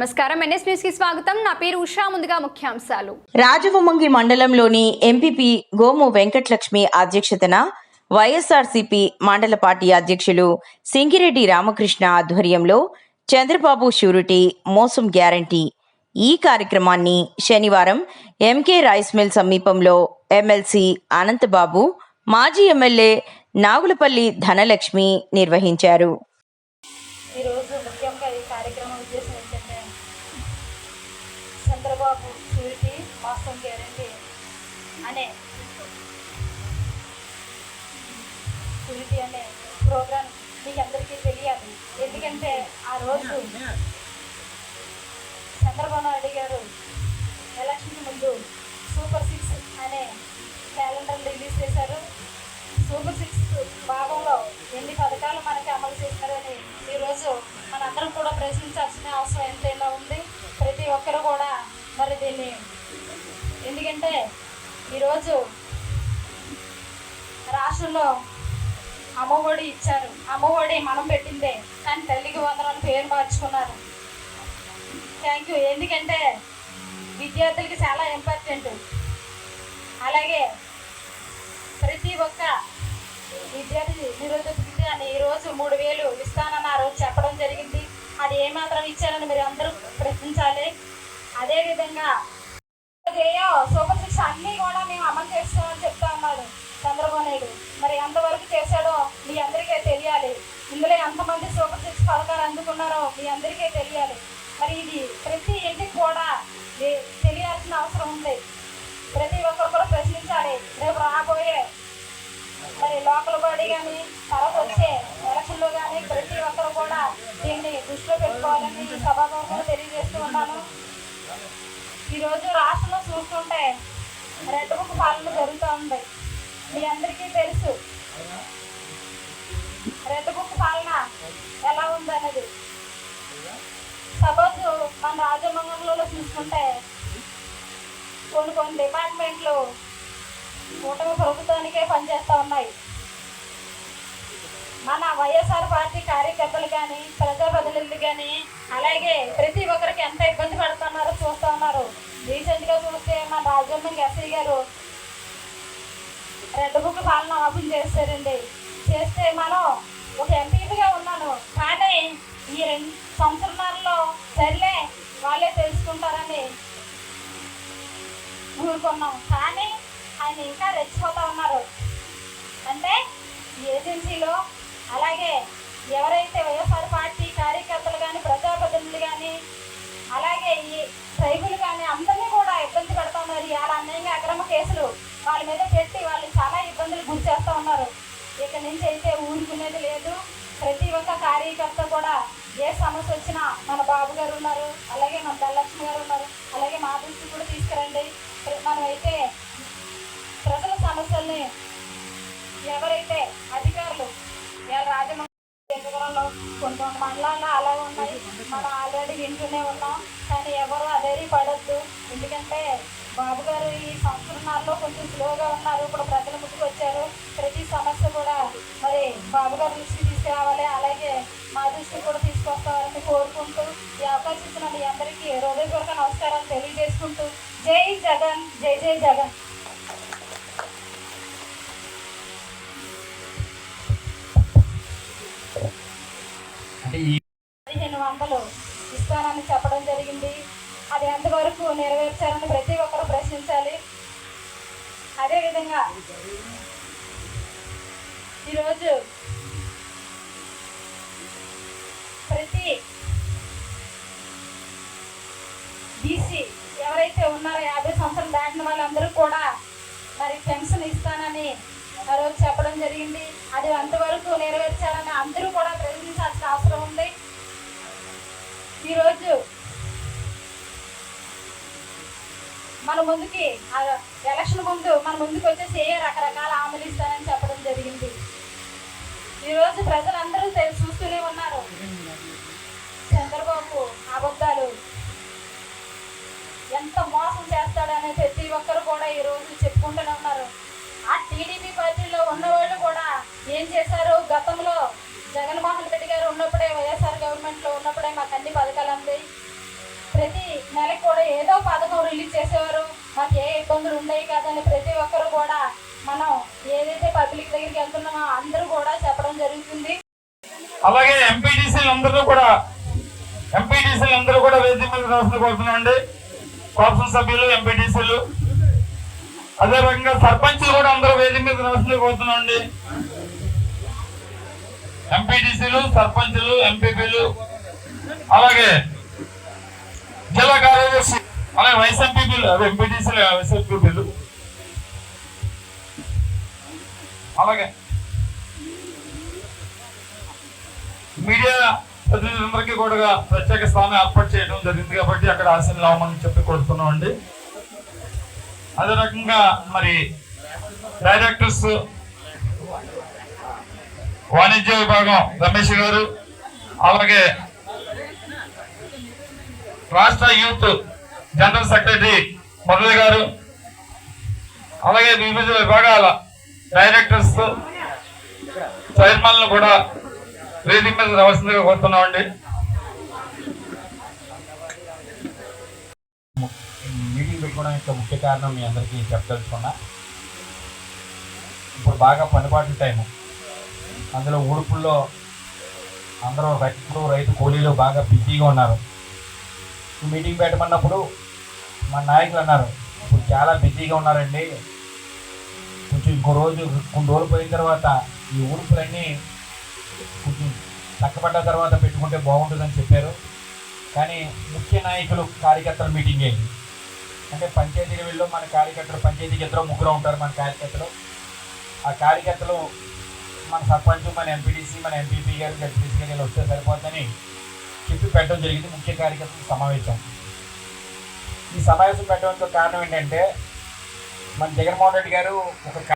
నమస్కారం. ఎన్ఎస్ న్యూస్కి స్వాగతం. నా పేరు ఉషా. ముందుగా ముఖ్యాంశాలు. రాజవొమ్మంగి మండలంలోని ఎంపీపీ గోము వెంకటలక్ష్మి అధ్యక్షతన వైఎస్ఆర్సీపీ మండల పార్టీ అధ్యక్షులు సింగిరెడ్డి రామకృష్ణ ఆధ్వర్యంలో చంద్రబాబు షూరిటీ మోసం గ్యారంటీ. ఈ కార్యక్రమాన్ని శనివారం ఎంకే రైస్ మిల్ సమీపంలో ఎమ్మెల్సీ అనంతబాబు మాజీ ఎమ్మెల్యే నాగులపల్లి ధనలక్ష్మి నిర్వహించారు. షూరిటీ మాసం గ్యారంటీ అనే షూరిటీ అనే ప్రోగ్రాం మీకు అందరికీ తెలియాలి. ఎందుకంటే ఆ రోజు చంద్రబాబు నాయుడు గారు ఎలక్షన్కి ముందు సూపర్ సిక్స్ అనే క్యాలెండర్ రిలీజ్ చేశారు. సూపర్ సిక్స్ భాగంలో ఎన్ని పథకాలు మనకి అమలు చేశారని ఈరోజు మనందరం కూడా ప్రశ్నించాల్సిన అవసరం ఎంతైనా అమ్మఒడి ఇచ్చారు. అమ్మఒడి మనం పెట్టిందే. కానీ తల్లికి వందనాలు పేరు మార్చుకున్నారు. థ్యాంక్ యూ ఎందుకంటే విద్యార్థులకి చాలా ఇంపార్టెంట్ అలాగే ప్రతి ఒక్క విద్యార్థి నిరుద్యోగ అని ఈరోజు మూడు వేలు ఇస్తానని ఆ రోజు చెప్పడం జరిగింది. అది ఏమాత్రం ఇచ్చారని మీరు అందరూ ప్రశ్నించాలి. అదేవిధంగా ఇందులో ఎంతమంది సూపర్ సిక్స్ పథకాలు అందుకున్నారో మీ అందరికీ తెలియాలి. మరి ఇది ప్రతి ఇంటికి కూడా తెలియాల్సిన అవసరం ఉంది. ప్రతి ఒక్కరు కూడా ప్రశ్నించాలి. రేపు రాబోయే మరి లోకల్ బాడీ కానీ తర్వాత వచ్చే ఎలక్షన్లో కానీ ప్రతి ఒక్కరు కూడా దీన్ని దృష్టిలో పెట్టుకోవాలని సభాముఖంగా తెలియజేస్తూ ఉన్నాను. ఈరోజు రాష్ట్రంలో చూస్తుంటే రెడ్ బుక్ పాలన జరుగుతూ ఉంది. మీ అందరికీ తెలుసు. సపోజ్ మన రాజమంగళంలో చూసుకుంటే కొన్ని కొన్ని డిపార్ట్మెంట్లు కూటమి ప్రభుత్వానికే పనిచేస్తూ ఉన్నాయి. మన వైఎస్ఆర్ పార్టీ కార్యకర్తలు కానీ ప్రజాప్రతినిధులు కానీ అలాగే ప్రతి ఒక్కరికి ఎంత ఇబ్బంది పడుతున్నారో చూస్తూ ఉన్నారు. రీసెంట్గా చూస్తే మన Rajahmundry SI garu red book పాలన ఓపెన్ చేస్తారండి చేస్తే మనం ఒక ఎంపీగా ఉన్నాను. కానీ ఈ రెండు సంవత్సరాల్లో సర్లే వాళ్ళే తెలుసుకుంటారని ఊరుకున్నాం. కానీ ఆయన ఇంకా రెచ్చిపోతా ఉన్నారు. అంటే ఏజెన్సీలో అలాగే ఎవరైతే వైఎస్ఆర్ పార్టీ కార్యకర్తలు కానీ ప్రజాప్రతినిధులు కానీ అలాగే ఈ ట్రైబుల్ కానీ అందరినీ కూడా ఇబ్బంది పెడతా ఉన్నారు. ఇలా అన్యాయంగా అక్రమ కేసులు వాళ్ళ మీద పెట్టి వాళ్ళు చాలా ఇబ్బందులు గురి చేస్తూ ఉన్నారు. ఇక నుంచి అయితే ఊరుకునేది లేదు. ప్రతి ఒక్క కార్యకర్త కూడా ఏ సమస్య వచ్చినా మన బాబు గారు ఉన్నారు అలాగే మన ధనలక్ష్మి గారు ఉన్నారు అలాగే మా దృష్టి కూడా తీసుకురండి. మనమైతే ప్రజల సమస్యల్ని ఎవరైతే అధికారులు రాజమండ్రిలో రాజమండ్రి కేంద్రంలో కొన్ని కొన్ని మండలాల్లో అలా ఉన్నాయి. మనం ఆల్రెడీ వింటూనే ఉన్నాం. కానీ ఎవరు అదేరి పడద్దు. ఎందుకంటే బాబు గారు ఈ సంవత్సరాల్లో కొంచెం స్లోగా ఉన్నారు. ఇప్పుడు ప్రజల ముందుకు వచ్చారు. ప్రతి సమస్య కూడా మరి బాబు గారి దృష్టికి తీసుకురావాలి. అలాగే మా దృష్టికి కూడా తీసుకొస్తారని కోరుకుంటూ ఈ అవకాశం ఇచ్చిన మీ అందరికీ హృదయపూర్వక నమస్కారాలు తెలియజేసుకుంటూ జై జగన్ జై జై జగన్. పదిహేను వందలు ఇస్తానని చెప్పడం జరిగింది. అది ఎంతవరకు నెరవేర్చారని ప్రశ్నించాలి అదేవిధంగా ఈరోజు ప్రతి బీసీ ఎవరైతే ఉన్నారో యాభై సంవత్సరాలు దాటిన వాళ్ళందరూ కూడా మరి పెన్షన్ ఇస్తానని ఆ రోజు చెప్పడం జరిగింది. అది అంతవరకు నెరవేర్చాలని అందరూ కూడా ప్రశ్నించాల్సిన అవసరం ఉంది. ఈరోజు మన ముందుకి ఎలక్షన్ ముందు మన ముందుకు వచ్చేసి ఏ రకరకాల హామీలు ఇస్తానని చెప్పడం జరిగింది. ఈరోజు ప్రజలందరూ చూస్తూనే ఉన్నారు. చంద్రబాబు అబద్ధాలు. ఎంత మోసం చేస్తాడని ప్రతి ఒక్కరు కూడా ఈరోజు చెప్పుకుంటూనే ఉన్నారు. ఆ టీడీపీ పార్టీలో ఉన్నవాళ్ళు కూడా ఏం చేశారు? గతంలో జగన్మోహన్ రెడ్డి గారు ఉన్నప్పుడే వైఎస్ఆర్ గవర్నమెంట్లో ఉన్నప్పుడే మాకు అన్ని పథకాలు అందాయి నెలకు కూడా ఏదో పథకం రిలీజ్ చేసేవారు. మాకు ఏ ఇబ్బందులు ఉన్నాయి కాదని ప్రతి ఒక్కరు కూడా మనం ఏదైతే పబ్లిక్ దగ్గరికి వెళ్తున్నామో అందరూ కూడా చెప్పడం జరుగుతుంది. అలాగే ఎంపీడీసీ అందరూ కూడా ఎంపీడీసీ అందరూ కూడా వేది మీద రాసిన కోరుతున్నామండి. కోసం సభ్యులు ఎంపీడీసీలు అదే రకంగా సర్పంచ్ కూడా అందరూ వేది మీద రాసిన కోరుతున్నామండి. ఎంపీడీసీలు సర్పంచ్లు ఎంపీపీలు అలాగే జిల్లా కార్యదర్శి అలాగే వైస్ ఎంపీపీలు అదే ఎంపీటీసీలు వైస్ ఎంపీపీలు అలాగే మీడియా ప్రతినిధులందరికీ కూడా ప్రత్యేక స్థానం ఏర్పాటు చేయడం జరిగింది కాబట్టి అక్కడ ఆశలు అవ్వమని చెప్పి కోరుతున్నాం అండి అదే రకంగా మరి డైరెక్టర్స్ వాణిజ్య విభాగం రమేష్ గారు అలాగే రాష్ట్ర యూత్ జనరల్ సెక్రటరీ మురళి గారు అలాగే వివిధ విభాగాల డైరెక్టర్స్ చైర్మన్లు కూడా వేదిక మీద రావాల్సిందిగా కోరుతున్నామండి. మీటింగ్ పెట్టుకోవడం యొక్క ముఖ్య కారణం మీ అందరికీ చెప్పదలుచుకున్నా. ఇప్పుడు బాగా పనిపాటు టైము. అందులో ఊడుపుల్లో అందరూ రైతులు రైతు కూలీలు బాగా బిజీగా ఉన్నారు. మీటింగ్ పెట్టమన్నప్పుడు మా నాయకులు అన్నారు ఇప్పుడు చాలా బిజీగా ఉన్నారండి. కొంచెం ఇంకో రోజు కొన్ని రోజులు పోయిన తర్వాత ఈ ఊరుపులన్నీ కొంచెం చక్కబడ్డ తర్వాత పెట్టుకుంటే బాగుంటుందని చెప్పారు. కానీ ముఖ్య నాయకులు కార్యకర్తల మీటింగ్. అయింది అంటే పంచాయతీ లెవెల్లో మన కార్యకర్తలు పంచాయతీకి ఇద్దరు ముగ్గురు ఉంటారు మన కార్యకర్తలు. ఆ కార్యకర్తలు మన సర్పంచ్ మన ఎంపీటీసీ మన ఎంపీపీ గారు జడ్పీసీ గారు వీళ్ళు వస్తే సరిపోతుందని చెప్పి పెట్టడం జరిగింది. ముఖ్య కార్యకర్తల సమావేశం. ఈ సమావేశం పెట్టడానికి కారణం ఏంటంటే మన జగన్మోహన్ రెడ్డి గారు ఒక